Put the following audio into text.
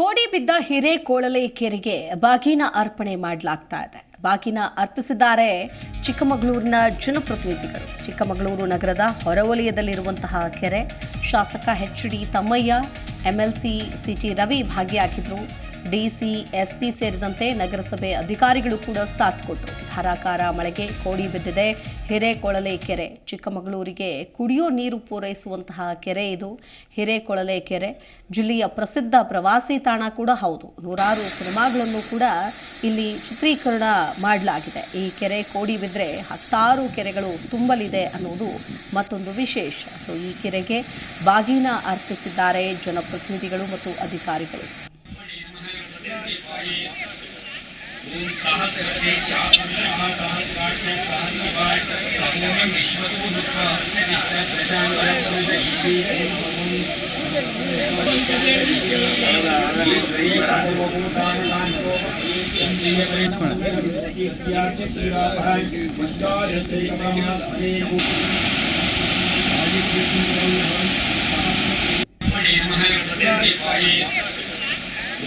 ಕೋಡಿ ಬಿದ್ದ ಹಿರೇಕೋಳಲೆ ಕೆರೆಗೆ ಬಾಗಿನ ಅರ್ಪಣೆ ಮಾಡಲಾಗ್ತಾ ಇದೆ. ಬಾಗಿನ ಅರ್ಪಿಸಿದ್ದಾರೆ ಚಿಕ್ಕಮಗಳೂರಿನ ಜನಪ್ರತಿನಿಧಿಗಳು. ಚಿಕ್ಕಮಗಳೂರು ನಗರದ ಹೊರವಲಯದಲ್ಲಿರುವಂತಹ ಕೆರೆ ಶಾಸಕ H D Thammaiah, MLC C T Ravi ಭಾಗಿಯಾಗಿದ್ರು. DC, SP ಸೇರಿದಂತೆ ನಗರಸಭೆ ಅಧಿಕಾರಿಗಳು ಕೂಡ ಸಾಥ್ ಕೊಟ್ಟರು. ಧಾರಾಕಾರ ಮಳೆಗೆ ಕೋಡಿ ಬಿದ್ದಿದೆ. ಹಿರೇಕೊಳಲೆ ಕೆರೆ, ಚಿಕ್ಕಮಗಳೂರಿಗೆ ಕುಡಿಯೋ ನೀರು ಪೂರೈಸುವಂತಹ ಕೆರೆ ಇದು. ಹಿರೇಕೊಳಲೆ ಕೆರೆ, ಜಿಲ್ಲೆಯ ಪ್ರಸಿದ್ಧ ಪ್ರವಾಸಿ ತಾಣ ಕೂಡ ಹೌದು. ನೂರಾರು ಸಿನಿಮಾಗಳನ್ನು ಕೂಡ ಇಲ್ಲಿ ಚಿತ್ರೀಕರಣ ಮಾಡಲಾಗಿದೆ. ಈ ಕೆರೆ ಕೋಡಿ ಬಿದ್ದರೆ ಹತ್ತಾರು ಕೆರೆಗಳು ತುಂಬಲಿದೆ ಅನ್ನೋದು ಮತ್ತೊಂದು ವಿಶೇಷ. ಸೊ ಈ ಕೆರೆಗೆ ಬಾಗಿನ ಅರ್ಪಿಸಿದ್ದಾರೆ ಜನಪ್ರತಿನಿಧಿಗಳು ಮತ್ತು ಅಧಿಕಾರಿಗಳು. साहस रखे शाप साहस काटे साहस निभाए समूह विश्व को दुखा नित्य प्रजा Thank you.